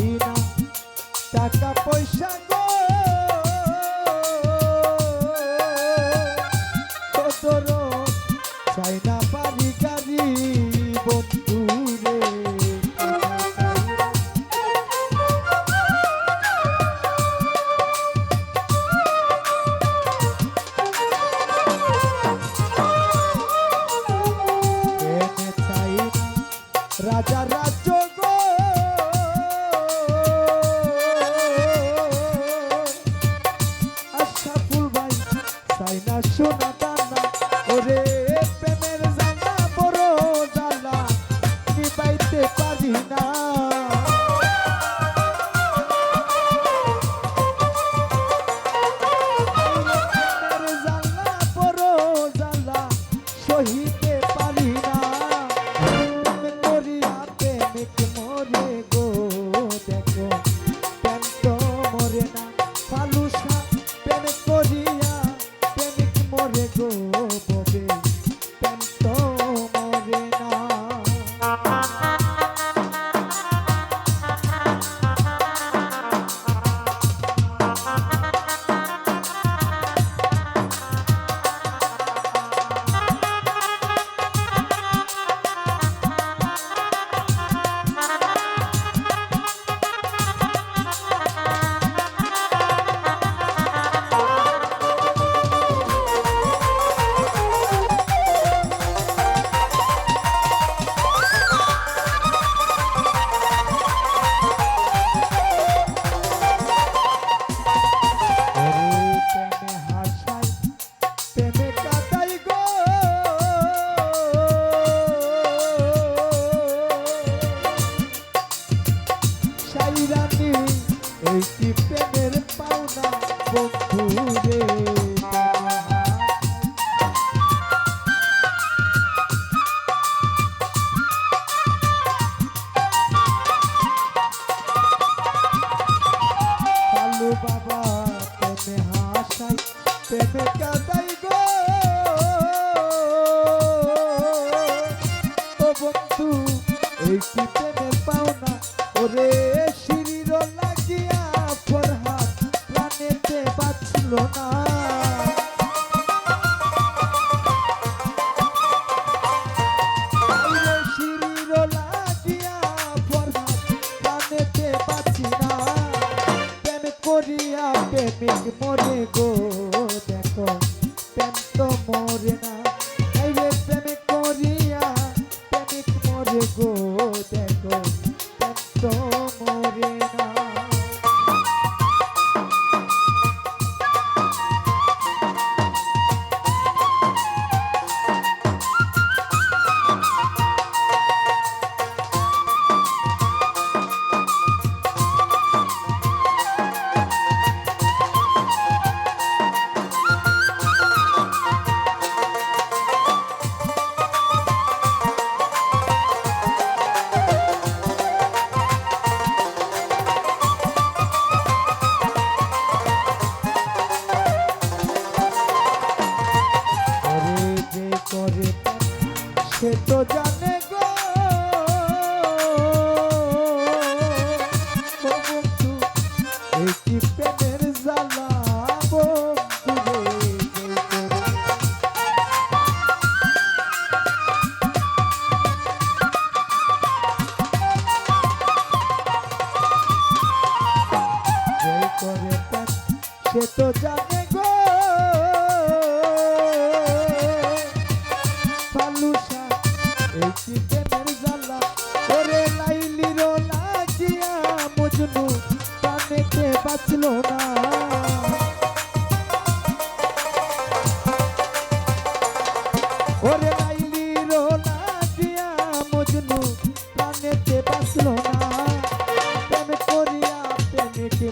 পাই না টাকা পয়সা শোনা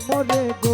মরে গো।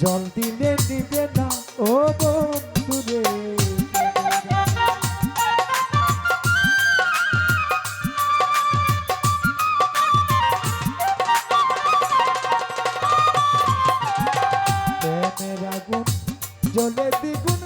জল দিলে দিবে না। ও বন্ধুরে। জলে দ্বিগুণ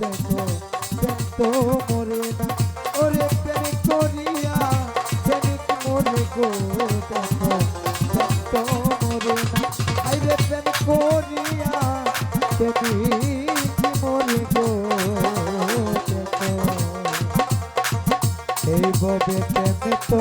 দেখো তো মরে না। ওরে প্রেম করিয়া, প্রেমিক মরে গো, দেখো তো মরে না। আইরে প্রেম করিয়া, প্রেমিক মরে গো, দেখো। এই ববে প্রেম তো